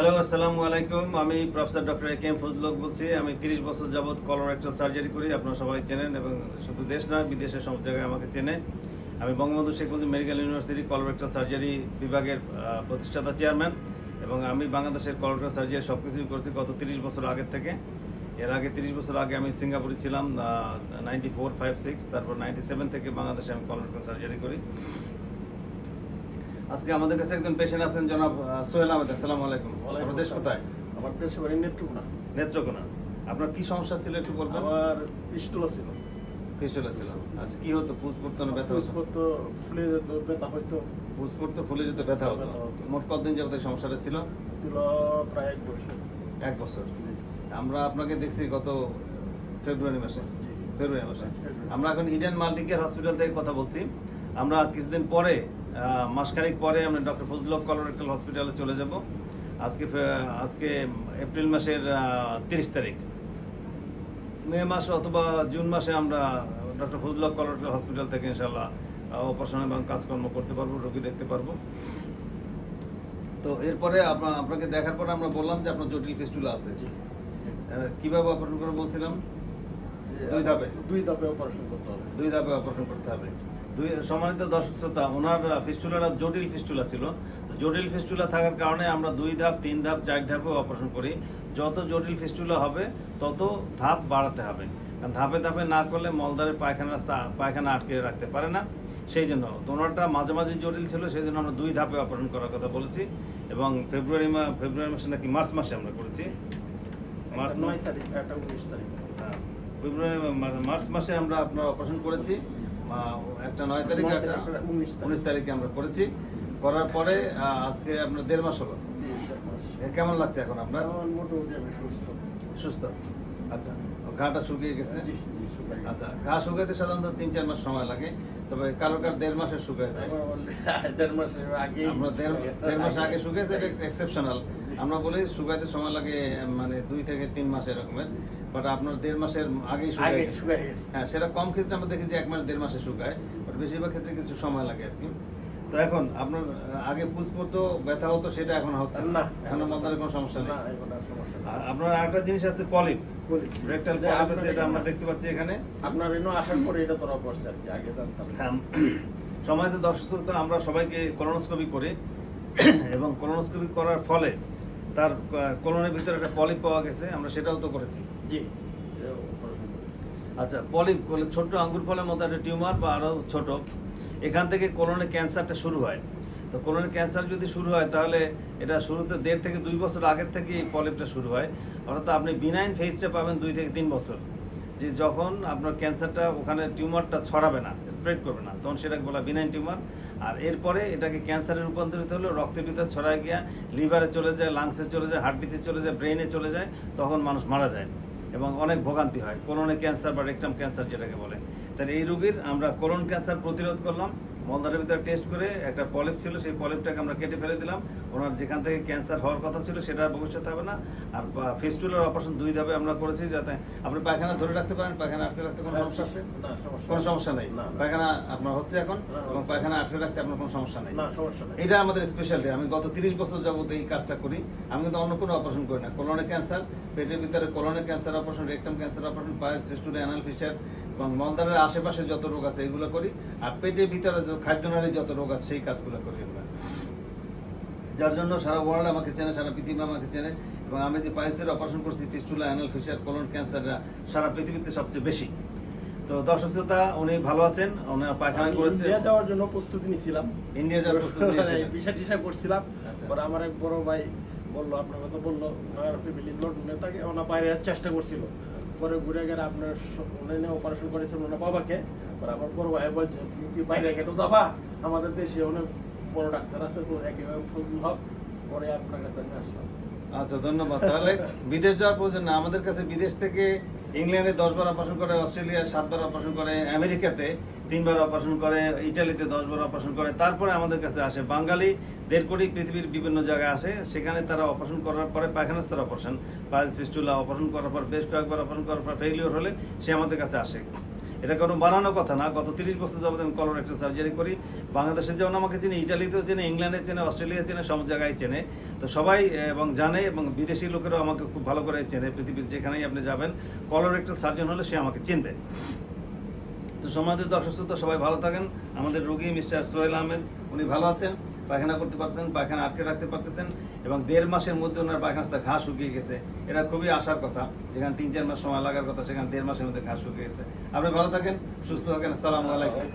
Hello, আসসালামু আলাইকুম। আমি প্রফেসর ডক্টর এ এম ফজলক বলছি। আমি তিরিশ বছর যাবৎ কলোরেক্টাল সার্জারি করি। আপনারা সবাই চেনেন এবং শুধু দেশ নয়, বিদেশের সব জায়গায় আমাকে চেনে। আমি Bangabandhu Sheikh Mujib medical university colorectal surgery বিভাগের প্রতিষ্ঠাতা, চেয়ারম্যান এবং আমি বাংলাদেশের কলোরেক্টাল সার্জারি সব কিছুই করছি গত তিরিশ বছর আগের থেকে। এর আগে তিরিশ বছর আগে আমি সিঙ্গাপুরে ছিলাম নাইনটি ফোর, ফাইভ, সিক্স, তারপর নাইনটি সেভেন থেকে বাংলাদেশে আমি কলোরেক্টাল সার্জারি করি। আজকে আমাদের কাছে একজন পেশেন্ট আছেন জনাব সোহেল আহমেদ আসসালামু আলাইকুম। আপনার দেশ কোথায়? আমার দেশে বাড়ি নেত্রকোনা। নেত্রকোনা। আপনার কি সমস্যা ছিল একটু বলবেন? আমার পিস্টল ছিল। পিস্টলা ছিল। আচ্ছা কি হতো? পুজ না ব্যথা হতো পুষ্পত ফুলে যেত ব্যথা হইতো। পুজ পড়তো ফুলে যেতে ব্যথা হতো। হতো। মোট কতদিন যাবত এই সমস্যাটা ছিল? ছিল প্রায় এক বছর। এক বছর। আমরা আপনাকে দেখছি গত ফেব্রুয়ারি মাসে। ফেব্রুয়ারি মাসে। আমরা এখন ইডেন মাল্টিকেয়ার হসপিটাল থেকে কথা বলছি। আমরা কিছুদিন পরে মাসখানেক পরে আমরা ডক্টর ফজলক কলোরেক্টাল হসপিটালে চলে যাব। আজকে আজকে এপ্রিল মাসের তিরিশ তারিখ। মে মাস অথবা জুন মাসে আমরা ডক্টর ফজলক কলোরেক্টাল হসপিটাল থেকে ইনশাল্লাহ অপারেশন এবং কাজকর্ম করতে পারব রোগী দেখতে পারব। তো এরপরে আপনা- আপনাকে দেখার পরে আমরা বললাম যে আপনার জটিল ফিস্টুলা আছে। কীভাবে অপারেশন করে বলছিলাম? দুই ধাপে? দুই ধাপে অপারেশন করতে হবে। দুই ধাপে অপারেশন করতে হবে। দুই সম্মানিত দর্শক শ্রোতা ওনার ফিস্টুলাটা জটিল ফিস্টুলা ছিল। জটিল ফিস্টুলা থাকার কারণে আমরা দুই ধাপ তিন ধাপ চার ধাপে অপারেশন করি। যত জটিল ফিস্টুলা হবে তত ধাপ বাড়াতে হবে। কারণ ধাপে ধাপে না করলে মলদারের পায়খানা রাস্তা পায়খানা আটকে রাখতে পারে না। সেই জন্য তো ওনারটা মাঝে মাঝে জটিল ছিল সেই জন্য আমরা দুই ধাপে অপারেশন করার কথা বলেছি। এবং ফেব্রুয়ারি মা ফেব্রুয়ারি মাসে নাকি মার্চ মাসে আমরা করেছি। মার্চ নয় তারিখ হ্যাঁ, ফেব্রুয়ারি মার্চ মাসে আমরা আপনার অপারেশন করেছি। একটা নয় তারিখ একটা উনিশ তারিখে। আমরা করেছি। করার পরে আজকে আপনার দেড় মাস হলো। কেমন লাগছে এখন আপনার? সুস্থ। সুস্থ। আচ্ছা ঘাটা শুকিয়ে গেছে। আচ্ছা ঘা শুকাইতে সাধারণত তিন চার মাস সময় লাগে তবে দেড় মাসে শুকিয়ে যায়। দেড় আগে আমরা দেড় মাস আগে শুকিয়ে যায় এক্সেপশনাল আমরা বলি শুকাইতে সময় লাগে মানে দুই থেকে তিন মাস এরকমের বাট আপনার দেড় মাসের আগেই শুকায় হ্যাঁ সেটা কম ক্ষেত্রে আমরা দেখি যে এক মাস দেড় মাসে শুকায় বাট বেশিরভাগ ক্ষেত্রে কিছু সময় লাগে আর কি। তো এখন আপনার আগে পুষ পড়তো ব্যথা হতো সেটা এখন হচ্ছে না, এখন মন্দারে কোনো সমস্যা নেই। আপনার আরেকটা জিনিস আছে পলিপ। রেকটাল পলিপ আছে এটা আমরা দেখতে পাচ্ছি এখানে। আপনার এনে আসার পরে এটা ধরা পড়ছে আর কি আগে জানতাম। হ্যাঁ, তো আমরা সবাইকে কলোনোস্কোপি করি। এবং কলোনোস্কোপি করার ফলে তার কলনের ভিতরে একটা পলিপ পাওয়া গেছে আমরা সেটাও তো করেছি। জি। আচ্ছা পলিপ বলে ছোট্ট আঙ্গুর ফলের মতো একটা টিউমার বা আরও ছোট। এখান থেকে কোলনে ক্যান্সারটা শুরু হয়। তো কোলনে ক্যান্সার যদি শুরু হয়, তাহলে এটা শুরুতে দেড় থেকে দুই বছর আগের থেকে এই পলিপটা শুরু হয়। অর্থাৎ আপনি বিনাইন ফেজটা পাবেন দুই থেকে তিন বছর। যে যখন আপনার ক্যান্সারটা ওখানে টিউমারটা ছড়াবে না স্প্রেড করবে না, তখন সেটাকে বলা বিনাইন টিউমার আর এরপরে এটাকে ক্যান্সারে রূপান্তরিত হলে রক্তের ভিতরে ছড়ায় গিয়া লিভারে চলে যায় লাংসে চলে যায় হার্টবিতে চলে যায় ব্রেনে চলে যায়, তখন মানুষ মারা যায়। এবং অনেক ভোগান্তি হয় কোলনে ক্যান্সার বা রেকটাম ক্যান্সার যেটাকে বলে। তাহলে এই রোগীর আমরা কোলন ক্যান্সার প্রতিরোধ করলাম। মলদারের ভিতরে টেস্ট করে একটা পলিপ ছিল সেই পলিপটাকে আমরা কেটে ফেলে দিলাম। ওনার যেখান থেকে ক্যান্সার হওয়ার কথা ছিল সেটা আর ভবিষ্যতে হবে না। আর ফেস্টুলার অপারেশন দুই ধাপে আমরা করেছি যাতে আপনি পায়খানা ধরে রাখতে পারেন পায়খানা আটকে রাখতে কোনো সমস্যা আছে? কোনো। সমস্যা নেই। পায়খানা আপনার হচ্ছে এখন এবং পায়খানা আটকে রাখতে আপনার কোনো সমস্যা নেই। না, সমস্যা এটা আমাদের স্পেশালিটি আমি গত তিরিশ বছর যাবত এই কাজটা করি। আমি কিন্তু অন্য কোনো অপারেশন করি না। কোলনে ক্যান্সার পেটের ভিতরে কোলনে cancer operation rectum cancer operation piles fistula anal fissure এবং মলদারের আশেপাশে যত রোগ আছে এগুলো করি আর পেটের ভিতরে যে খাদ্যনালীর যত রোগ আছে সেই কাজগুলো করি আমরা। যার জন্য সারা ওয়ার্ল্ড আমাকে চেনে সারা পৃথিবী আমাকে চেনে এবং আমি যে পাইলসের অপারেশন করছি fistula anal fissure colon cancer সারা পৃথিবীতে সবচেয়ে বেশি। তো দর্শক শ্রোতা উনি ভালো আছেন ওনার পায়খানা করেছে ইন্ডিয়া যাওয়ার জন্য প্রস্তুতি নিছিলাম ইন্ডিয়া যাওয়ার প্রস্তুতি নিয়েছিলেন। ভিসা টিসা করছিলাম। আচ্ছা। পরে আমার এক বড় ভাই বলল আপনার কথা বলল ওনার ফ্যামিলি লন্ডনে থাকে ওনার বাইরে চেষ্টা করছিল। পরে ঘুরে গেলে আপনার অনলাইনে অপারেশন করেছেন ওনার বাবাকে আমার বড় ভাই বলছে কি বাইরে আমাদের দেশে অনেক বড় ডাক্তার আছে, তো একেবারে ফজল পরে আপনার কাছে আমি আসলাম। আচ্ছা ধন্যবাদ। তাহলে বিদেশ যাওয়ার প্রয়োজন না, আমাদের কাছে বিদেশ থেকে ইংল্যান্ডে দশবার অপারেশন করে, অস্ট্রেলিয়ায় সাতবার অপারেশন করে, আমেরিকাতে তিনবার অপারেশন করে, ইটালিতে দশবার অপারেশন করে। তারপরে আমাদের কাছে আসে বাঙালি, দেড় কোটি পৃথিবীর বিভিন্ন জায়গায় আসে। সেখানে তারা অপারেশন করার পরে পায়খানাস্তার অপারেশন পাইলস ফিস্টুলা অপারেশন করার পর, বেশ কয়েকবার অপারেশন করার পর ফেলিওর হলে সে আমাদের কাছে আসে। এটা কোনো বানানো কথা না। গত তিরিশ বছর যাবত আমি কলোরেক্টাল সার্জারি করি। বাংলাদেশের যেমন আমাকে চেনে, ইটালিতেও চেনে, ইংল্যান্ডে চেনে অস্ট্রেলিয়া চেনে, সব জায়গায় চেনে। তো সবাই এবং জানে, এবং বিদেশি লোকেরাও আমাকে খুব ভালো করে চেনে। পৃথিবীর যেখানেই আপনি যাবেন কলোরেক্টাল সার্জন হলে সে আমাকে চিনবে। তো সমাজের দর্শক সবাই ভালো থাকেন। আমাদের রোগী মিস্টার সোহেল আহমেদ, উনি ভালো আছেন। পায়খানা করতে পারছেন পায়খানা আটকে রাখতে পারতেছেন এবং দেড় মাসের মধ্যে ওনার পায়খানাটা ঘাস শুকিয়ে গেছে। এটা খুবই আশার কথা। যেখানে তিন চার মাস সময় লাগার কথা, সেখানে দেড় মাসের মধ্যে ঘাস শুকিয়ে গেছে। আপনি ভালো থাকেন, সুস্থ থাকেন, আসসালামু আলাইকুম।